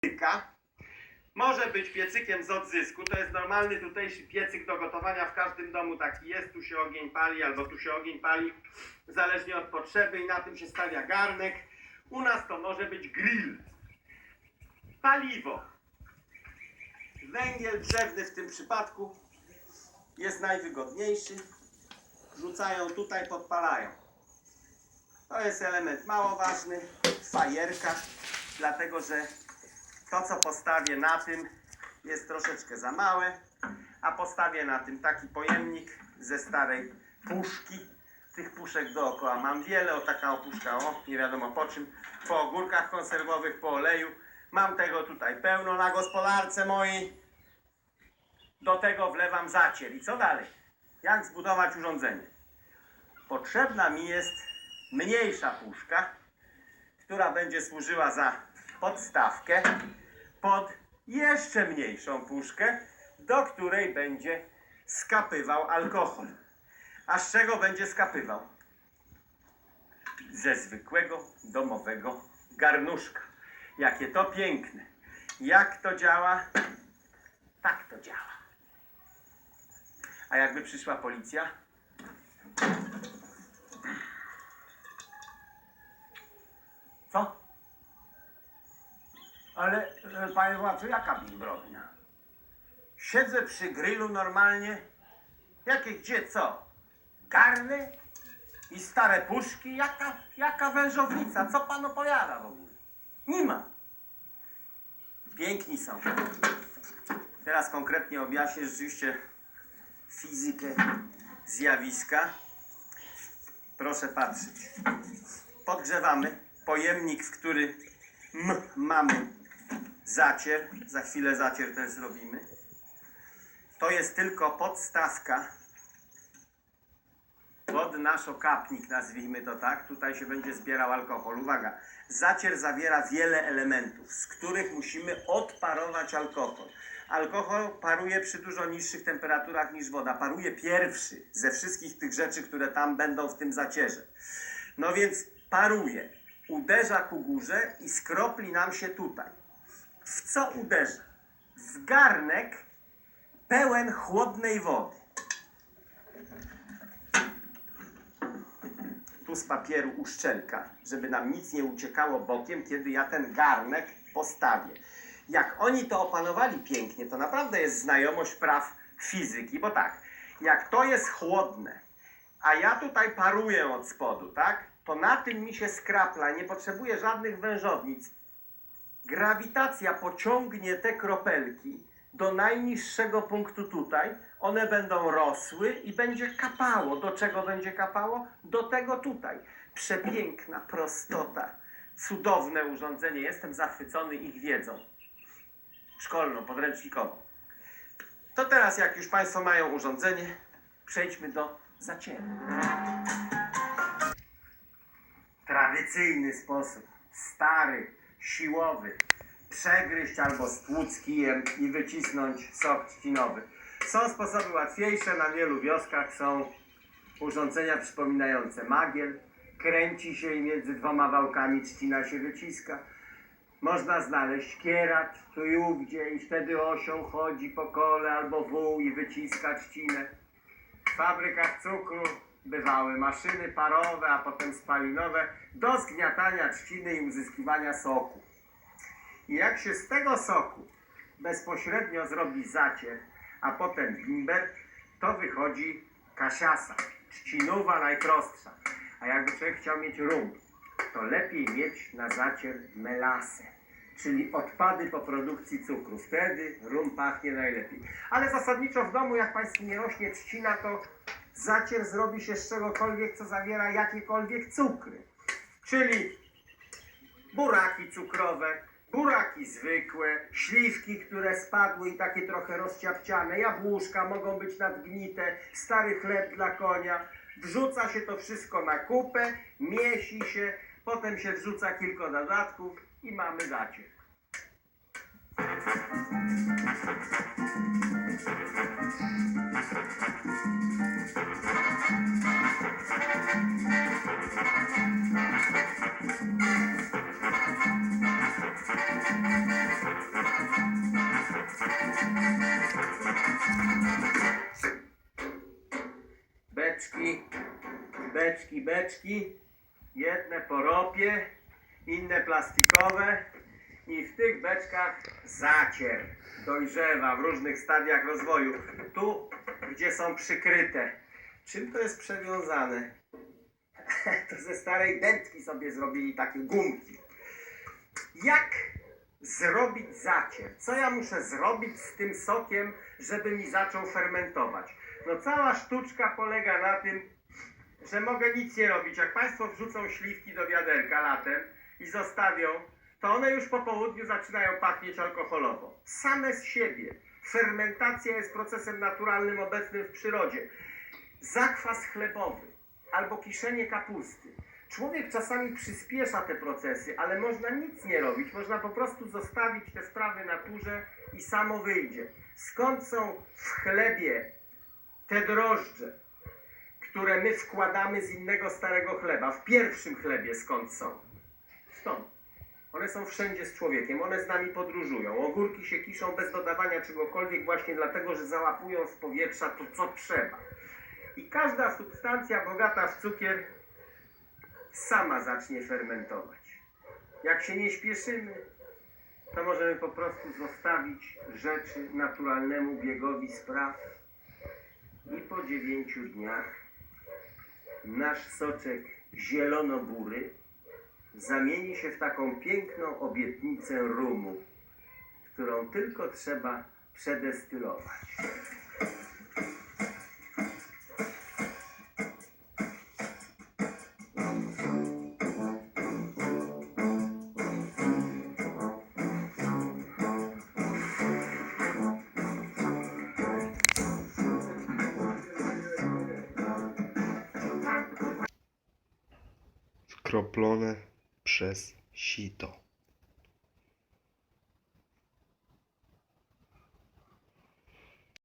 piecyka. Może być piecykiem z odzysku. To jest normalny tutejszy piecyk do gotowania. W każdym domu taki jest. Tu się ogień pali albo tu się ogień pali. Zależnie od potrzeby i na tym się stawia garnek. U nas to może być grill. Paliwo. Węgiel drzewny w tym przypadku jest najwygodniejszy. Rzucają tutaj, podpalają. To jest element mało ważny, fajerka, dlatego że to, co postawię na tym, jest troszeczkę za małe, a postawię na tym taki pojemnik ze starej puszki. Tych puszek dookoła mam wiele, o taka opuszka, o nie wiadomo po czym, po ogórkach konserwowych, po oleju. Mam tego tutaj pełno na gospodarce mojej. Do tego wlewam zacier. I co dalej? Jak zbudować urządzenie? Potrzebna mi jest mniejsza puszka, która będzie służyła za podstawkę pod jeszcze mniejszą puszkę, do której będzie skapywał alkohol. A z czego będzie skapywał? Ze zwykłego domowego garnuszka. Jakie to piękne. Jak to działa? Tak to działa. A jakby przyszła policja? Co? Ale e, panie władco, jaka mi zbrodnia? Siedzę przy grillu normalnie. Jakie gdzie co? Garny i stare puszki? Jaka, jaka wężownica? Co pan opowiada w ogóle? Nie ma. Piękni są. Teraz konkretnie objaśnię rzeczywiście fizykę zjawiska. Proszę patrzeć. Podgrzewamy pojemnik, w który mamy zacier. Za chwilę zacier też zrobimy. To jest tylko podstawka pod nasz okapnik, nazwijmy to tak. Tutaj się będzie zbierał alkohol. Uwaga, zacier zawiera wiele elementów, z których musimy odparować alkohol. Alkohol paruje przy dużo niższych temperaturach niż woda. Paruje pierwszy ze wszystkich tych rzeczy, które tam będą w tym zacierze. No więc paruje, uderza ku górze i skropli nam się tutaj. W co uderza? W garnek pełen chłodnej wody. Tu z papieru uszczelka, żeby nam nic nie uciekało bokiem, kiedy ja ten garnek postawię. Jak oni to opanowali pięknie, to naprawdę jest znajomość praw fizyki, bo tak, jak to jest chłodne, a ja tutaj paruję od spodu, tak, to na tym mi się skrapla, nie potrzebuję żadnych wężownic. Grawitacja pociągnie te kropelki do najniższego punktu tutaj, one będą rosły i będzie kapało. Do czego będzie kapało? Do tego tutaj. Przepiękna prostota, cudowne urządzenie. Jestem zachwycony ich wiedzą szkolną, podręcznikową. To teraz, jak już Państwo mają urządzenie, przejdźmy do zacieru. Tradycyjny sposób, stary, siłowy, przegryźć albo stłuc kijem i wycisnąć sok trzcinowy. Są sposoby łatwiejsze, na wielu wioskach są urządzenia przypominające magiel. Kręci się i między dwoma wałkami trzcina się wyciska. Można znaleźć kierat tu i ówdzie i wtedy osią chodzi po kole albo wół i wyciska trzcinę. W fabrykach cukru bywały maszyny parowe, a potem spalinowe do zgniatania trzciny i uzyskiwania soku. I jak się z tego soku bezpośrednio zrobi zacier, a potem bimber, to wychodzi kasiasa, trzcinowa najprostsza. A jakby człowiek chciał mieć rum, to lepiej mieć na zacier melasę, czyli odpady po produkcji cukru. Wtedy rum pachnie najlepiej. Ale zasadniczo w domu, jak Państwu nie rośnie trzcina, to zacier zrobi się z czegokolwiek, co zawiera jakiekolwiek cukry. Czyli buraki cukrowe, buraki zwykłe, śliwki, które spadły i takie trochę rozciapciane, jabłuszka mogą być nadgnite, stary chleb dla konia. Wrzuca się to wszystko na kupę, miesi się, potem się wrzuca kilka dodatków i mamy zacier. Beczki. Jedne po ropie, inne plastikowe. I w tych beczkach zacier dojrzewa w różnych stadiach rozwoju. Tu, gdzie są przykryte. Czym to jest przewiązane? To ze starej dętki sobie zrobili takie gumki. Jak zrobić zacier? Co ja muszę zrobić z tym sokiem, żeby mi zaczął fermentować? No cała sztuczka polega na tym, że mogę nic nie robić. Jak Państwo wrzucą śliwki do wiaderka latem i zostawią, to one już po południu zaczynają pachnieć alkoholowo. Same z siebie. Fermentacja jest procesem naturalnym obecnym w przyrodzie. Zakwas chlebowy albo kiszenie kapusty. Człowiek czasami przyspiesza te procesy, ale można nic nie robić. Można po prostu zostawić te sprawy naturze i samo wyjdzie. Skąd są w chlebie te drożdże, które my wkładamy z innego starego chleba? W pierwszym chlebie skąd są? Stąd. One są wszędzie z człowiekiem, one z nami podróżują. Ogórki się kiszą bez dodawania czegokolwiek właśnie dlatego, że załapują z powietrza to, co trzeba. I każda substancja bogata w cukier sama zacznie fermentować. Jak się nie śpieszymy, to możemy po prostu zostawić rzeczy naturalnemu biegowi spraw i po dziewięciu dniach nasz soczek zielono-bury zamieni się w taką piękną obietnicę rumu, którą tylko trzeba przedestylować. Skroplone przez sito.